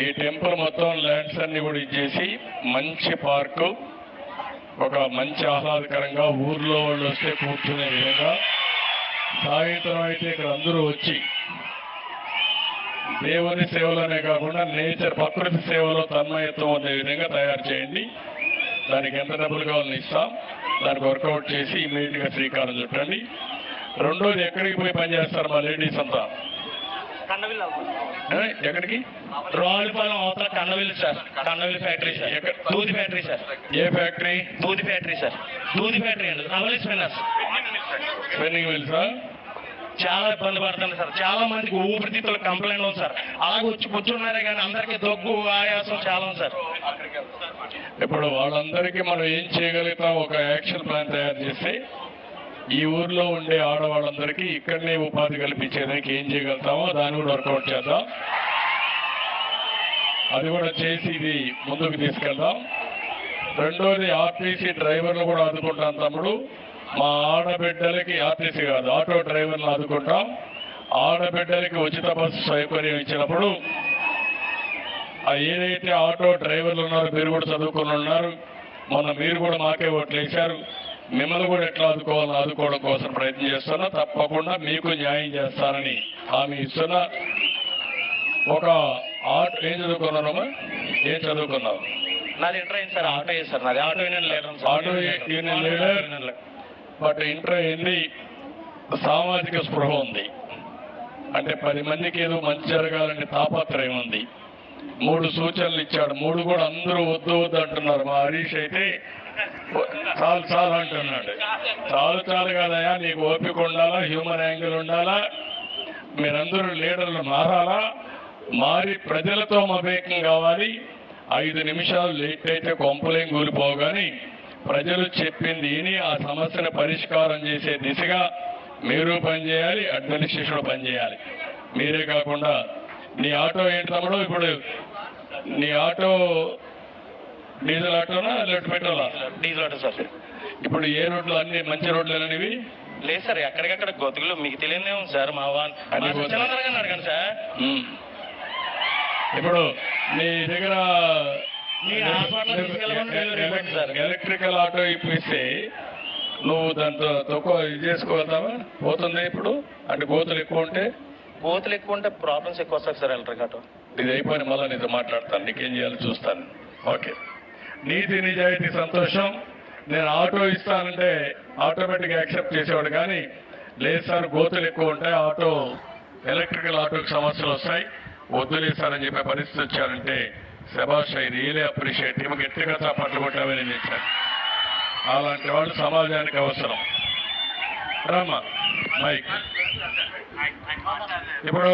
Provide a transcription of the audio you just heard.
ఈ టెంపుల్ మొత్తం ల్యాండ్స్ అన్ని కూడా ఇచ్చేసి మంచి పార్కు ఒక మంచి ఆహ్లాదకరంగా ఊర్లో వాళ్ళు వస్తే కూర్చునే విధంగా. సాయంత్రం అయితే ఇక్కడ అందరూ వచ్చి దేవుని సేవలోనే కాకుండా నేచర్ ప్రకృతి సేవలో తన్మయత్వం ఉండే విధంగా తయారు చేయండి. దానికి ఎంత డబ్బులు కావాలని ఇస్తాం. దానికి వర్కౌట్ చేసి ఇమీడియట్గా శ్రీకారం చుట్టండి. రెండోది ఎక్కడికి పోయి పనిచేస్తారు మా లేడీస్ అంతా? ఎక్కడికి? రావులపాలెం అవతల Kandavilli sir. Kandavilli factory sir. ఎక్కడ? దూది ఫ్యాక్టరీ సార్. ఏ ఫ్యాక్టరీ? దూది ఫ్యాక్టరీ సార్. దూది ఫ్యాక్టరీ అండి. రవలి స్పిన్నర్స్ స్పెన్నింగ్ మిల్సా చాలా ఇబ్బంది పడుతుంది సార్. చాలా మందికి ఊపిరితిత్తుల కంప్లైంట్ ఉంది సార్. అలాగే వచ్చి కూర్చున్నారే కానీ అందరికీ దగ్గు ఆయాసం చాలా ఉంది సార్. ఇప్పుడు వాళ్ళందరికీ మనం ఏం చేయగలుగుతాం? ఒక యాక్షన్ ప్లాన్ తయారు చేస్తే ఈ ఊర్లో ఉండే ఆడవాళ్ళందరికీ ఇక్కడనే ఉపాధి కల్పించేదానికి ఏం చేయగలుగుతామో దాన్ని కూడా వర్కౌట్ చేద్దాం. అది కూడా చేసి ఇది ముందుకు తీసుకెళ్దాం. రెండోది ఆర్టీసీ డ్రైవర్లు కూడా ఆదుకుంటాం తమ్ముడు. మా ఆడబిడ్డలకి ఆర్టీసీ కాదు ఆటో డ్రైవర్లు ఆదుకుంటాం. ఆడబిడ్డలకి ఉచిత బస్సు సౌకర్యం ఇచ్చినప్పుడు ఏదైతే ఆటో డ్రైవర్లు ఉన్నారో మీరు కూడా చదువుకుని ఉన్నారు. మొన్న మీరు కూడా మాకే ఓట్లు వేశారు. మిమ్మల్ని కూడా ఎట్లా ఆదుకోవాలని ఆదుకోవడం కోసం ప్రయత్నం చేస్తున్నా. తప్పకుండా మీకు న్యాయం చేస్తానని హామీ ఇస్తున్నా ఒక ఆటో ఏం చదువుకున్నారమ్మా ఏం చదువుకున్నావు? నాది ఇంటర్ అయింది సార్ ఆటో సార్ నాది auto union leader auto union leader? But inter ఏంది సామాజిక స్పృహ ఉంది. అంటే పది మందికి ఏదో మంచి జరగాలనే తాపత్రయం ఉంది. మూడు సూచనలు ఇచ్చాడు. మూడు కూడా అందరూ వద్దు వద్దు అంటున్నారు. మా హరీష్ అయితే చాలు చాలు అంటున్నాడు. చాలు చాలు కాదయా నీకు ఓపిక ఉండాలా హ్యూమన్ యాంగిల్ ఉండాలా? మీరందరూ లీడర్లు మారాలా? మారి ప్రజలతో మమేకం కావాలి. ఐదు నిమిషాలు లేట్ అయితే కొంపలేం కూలిపోగాని ప్రజలు చెప్పింది విని ఆ సమస్యను పరిష్కారం చేసే దిశగా మీరు పనిచేయాలి అడ్మినిస్ట్రేషన్ పనిచేయాలి. మీరే కాకుండా నీ ఆటో ఏంటి తమ్ముడు? ఇప్పుడు నీ ఆటో డీజిల్ ఆటోనా లేకపోతే పెట్రోలా? Diesel auto sir. ఇప్పుడు ఏ రోడ్లు అన్ని మంచి రోడ్లు అనేవి లేదు సార్ ఎక్కడికక్కడ గొతుకులు మీకు తెలియదే ఉంది సార్ మా వాన్ అడగండి సార్. ఇప్పుడు నీ దగ్గర. ఎలక్ట్రికల్ ఆటో ఇప్పిస్తే నువ్వు దాంతో తక్కువ ఇది చేసుకోగలుగుతావా? పోతుంది ఇప్పుడు? అంటే గోతులు ఎక్కువ ఉంటే? కోతులు ఎక్కువ ఉంటే ప్రాబ్లమ్స్ ఎక్కువ వస్తాయి సార్ ఎలక్ట్రిక్ ఆటో ఇది అయిపోయిన మళ్ళీ నీతో మాట్లాడతాను. నీకేం చేయాలో చూస్తాను. ఓకే. నీతి నిజాయితీ సంతోషం. నేను ఆటో ఇస్తానంటే ఆటోమేటిక్గా యాక్సెప్ట్ చేసేవాడు కానీ లేదు సార్ గోతులు ఎక్కువ ఉంటాయి. ఆటో ఎలక్ట్రికల్ ఆటోకి సమస్యలు వస్తాయి. వద్దులేస్తారని అని చెప్పే పరిస్థితి వచ్చారంటే శభాష్ ఐ రియలీ అప్రిషియేట్. ఇవి గట్టిగా చప్పట్లు కొట్టామని నేను చెప్పాను. అలాంటి వాళ్ళు సమాజానికి అవసరం. రామా మైక్. ఇప్పుడు